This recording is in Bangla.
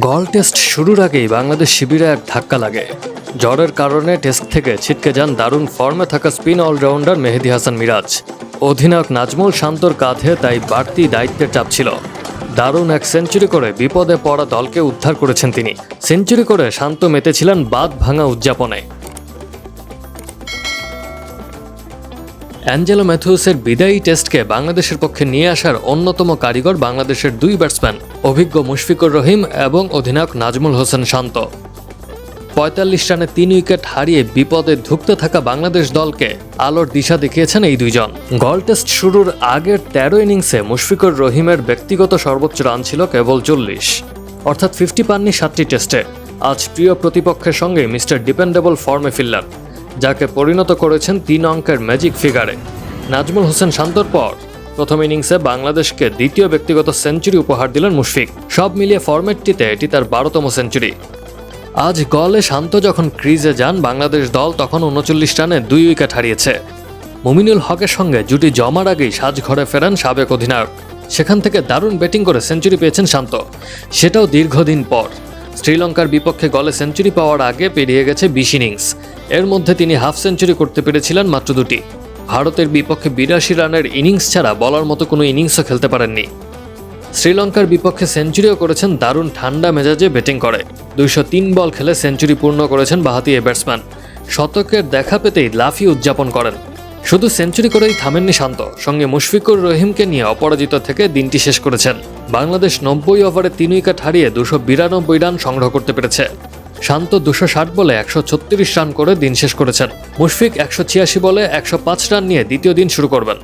গল টেস্ট শুরুর আগেই বাংলাদেশ শিবিরে এক ধাক্কা লাগে। জ্বরের কারণে টেস্ট থেকে ছিটকে যান দারুণ ফর্মে থাকা স্পিন অলরাউন্ডার মেহেদি হাসান মিরাজ। অধিনায়ক নাজমুল শান্তর কাঁধে তাই বাড়তি দায়িত্বের চাপ ছিল। দারুণ এক সেঞ্চুরি করে বিপদে পড়া দলকে উদ্ধার করেছেন তিনি। সেঞ্চুরি করে শান্ত মেতেছিলেন বাদ ভাঙা উদযাপনে। অ্যাঞ্জেলো ম্যাথিউসের বিদায়ী টেস্টকে বাংলাদেশের পক্ষে নিয়ে আসার অন্যতম কারিগর বাংলাদেশের দুই ব্যাটসম্যান, অভিজ্ঞ মুশফিকুর রহিম এবং অধিনায়ক নাজমুল হোসেন শান্ত। পঁয়তাল্লিশ রানে তিন উইকেট হারিয়ে বিপদে ধুঁকতে থাকা বাংলাদেশ দলকে আলোর দিশা দেখিয়েছেন এই দুইজন। গল টেস্ট শুরুর আগের তেরো ইনিংসে মুশফিকুর রহিমের ব্যক্তিগত সর্বোচ্চ রান ছিল কেবল চল্লিশ, অর্থাৎ ফিফটি পাননি সাতটি টেস্টে। আজ প্রিয় প্রতিপক্ষের সঙ্গে মিস্টার ডিপেন্ডেবল ফর্মে ফিরলেন। যাকে পরিণত করেছেন তিন অঙ্কের ম্যাজিক ফিগারে। নাজমুল হোসেন শান্তর পর প্রথম ইনিংসে বাংলাদেশকে দ্বিতীয় ব্যক্তিগত সেঞ্চুরি উপহার দিলেন মুশফিক। সব মিলিয়ে ফরম্যাটটিতে এটি তার বারোতম সেঞ্চুরি। আজ গলে শান্ত যখন ক্রিজে যান, বাংলাদেশ দল তখন উনচল্লিশ রানে দুই উইকেট হারিয়েছে। মুমিনুল হকের সঙ্গে জুটি জমার আগেই সাজঘরে ফেরেন সাবেক অধিনায়ক। সেখান থেকে দারুণ ব্যাটিং করে সেঞ্চুরি পেয়েছেন শান্ত। সেটাও দীর্ঘদিন পর। শ্রীলঙ্কার বিপক্ষে গলে সেঞ্চুরি পাওয়ার আগে পেরিয়ে গেছে বিশ ইনিংস। এর মধ্যে তিনি হাফ সেঞ্চুরি করতে পেরেছিলেন মাত্র দুটি। ভারতের বিপক্ষে বিরাশি রানের ইনিংস ছাড়া বলার মতো কোনো ইনিংসও খেলতে পারেননি। শ্রীলঙ্কার বিপক্ষে সেঞ্চুরিও করেছেন দারুণ ঠান্ডা মেজাজে ব্যাটিং করে। দুইশো তিন বল খেলে সেঞ্চুরি পূর্ণ করেছেন বাহাতি এ ব্যাটসম্যান। শতকের দেখা পেতেই লাফিয়ে উদযাপন করেন। শুধু সেঞ্চুরি করেই থামেননি শান্ত। সঙ্গে মুশফিকুর রহিমকে নিয়ে অপরাজিত থেকে দিনটি শেষ করেছেন। বাংলাদেশ নব্বই ওভারে তিন উইকেট হারিয়ে দুশো বিরানব্বই রান সংগ্রহ করতে পেরেছে। শান্ত দুশো ষাট বলে একশো ছত্রিশ রান করে দিন শেষ করেছেন। মুশফিক একশো ছিয়াশি বলে একশো পাঁচ রান নিয়ে দ্বিতীয় দিন শুরু করবেন।